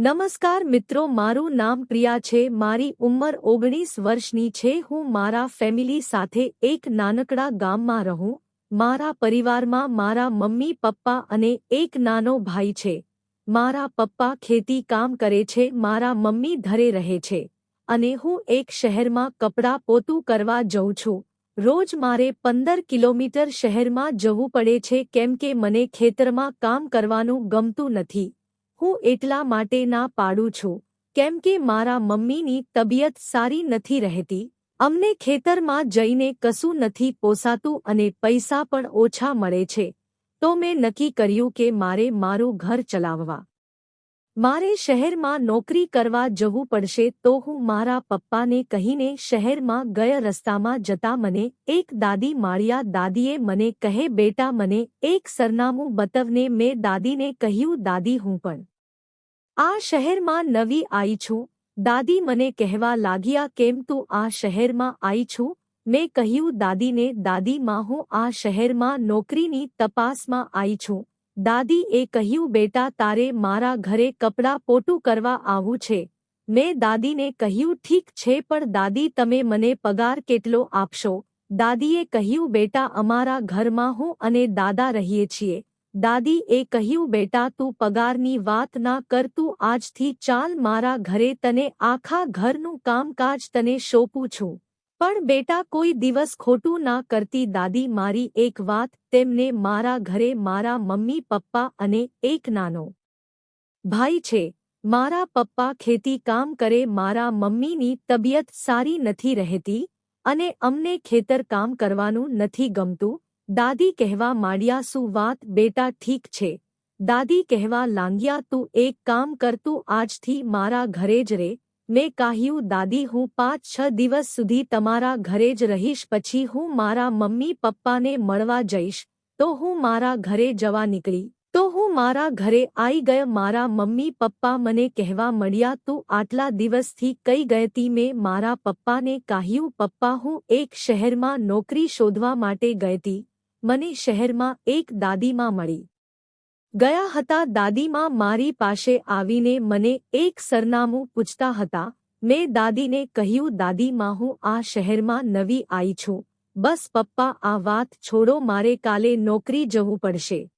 નમસ્કાર મિત્રો, મારું નામ પ્રિયા છે. મારી ઉંમર ઓગણીસ વર્ષની છે. હું મારા ફેમિલી સાથે એક નાનકડા ગામમાં રહું. મારા પરિવારમાં મારા મમ્મી, પપ્પા અને એક નાનો ભાઈ છે. મારા પપ્પા ખેતી કામ કરે છે. મારા મમ્મી ઘરે રહે છે. અને હું એક શહેરમાં કપડાં પોતું કરવા જઉં છું. રોજ મારે પંદર કિલોમીટર શહેરમાં જવું પડે છે. કેમ કે મને ખેતરમાં કામ કરવાનું ગમતું નથી. હું એટલા માટે ના પાડું છું. કેમ કે મારા મમ્મીની તબિયત સારી નથી રહેતી, અમને ખેતરમાં જઈને કશું નથી પોસાતું અને પૈસા પણ ઓછા મળે છે. તો મેં નક્કી કર્યું કે મારે મારું ઘર ચલાવવા મારે શહેરમાં નોકરી કરવા જવું પડશે તો હું મારા પપ્પાને કહીને શહેરમાં ગયા રસ્તામાં જતા મને એક દાદી માળિયા દાદીએ મને કહે, બેટા, મને એક સરનામું બતવને, મેં દાદીને કહ્યું, દાદી, હું પણ આ શહેરમાં નવી આઈ છું. દાદી મને કહેવા લાગ્યા, કેમ તું આ શહેરમાં આઈ છું? મેં કહ્યું, દાદીને, દાદીમાં હું આ શહેરમાં નોકરીની તપાસમાં આઈ છું. દાદી એ કહ્યું, બેટા, તારે મારા ઘરે કપડાં પોટું કરવા આવું છે. મેં દાદીને કહ્યું, ઠીક છે, પણ દાદી, તમે મને પગાર કેટલો આપશો? દાદીએ કહ્યું, બેટા, અમારા ઘરમાં હું અને દાદા રહીએ છીએ. દાદી એ કહ્યું, બેટા, તું પગારની વાત ના કર, તું આજથી ચાલ મારા ઘરે, તને આખા ઘરનું કામકાજ તને સોંપું છું. પણ બેટા કોઈ દિવસ ખોટું ના કરતી દાદી મારી એક વાત, તેમને મારા ઘરે મારા મમ્મી, પપ્પા અને એક નાનો ભાઈ છે. મારા પપ્પા ખેતી કામ કરે, મારા મમ્મીની તબિયત સારી નથી રહેતી અને અમને ખેતર કામ કરવાનું નથી ગમતું. દાદી કહેવા માંડ્યા શું વાત, બેટા ઠીક છે. દાદી કહેવા લાંગ્યા, તું એક કામ કરતું આજથી મારા ઘરે જ રે. મેં કહ્યું, દાદી, હું પાંચ છ દિવસ સુધી તમારા ઘરે જ રહીશ, પછી હું મારા મમ્મી પપ્પાને મળવા જઈશ. તો હું મારા ઘરે જવા નીકળી. તો હું મારા ઘરે આવી ગયો મારા મમ્મી પપ્પા મને કહેવા મળ્યા તું આટલા દિવસથી કઈ ગયતી? મેં મારા પપ્પાને કહ્યું, પપ્પા, હું એક શહેરમાં નોકરી શોધવા માટે ગયતી. મને શહેરમાં એક દાદીમાં મળી. ગયા હતા દાદીમાં મારી પાસે આવીને મને એક સરનામું પૂછતા હતા, મેં દાદીને કહ્યું, દાદીમાં હું આ શહેરમાં નવી આવી છું. બસ પપ્પા, આ વાત છોડો, મારે કાલે નોકરી જવું પડશે.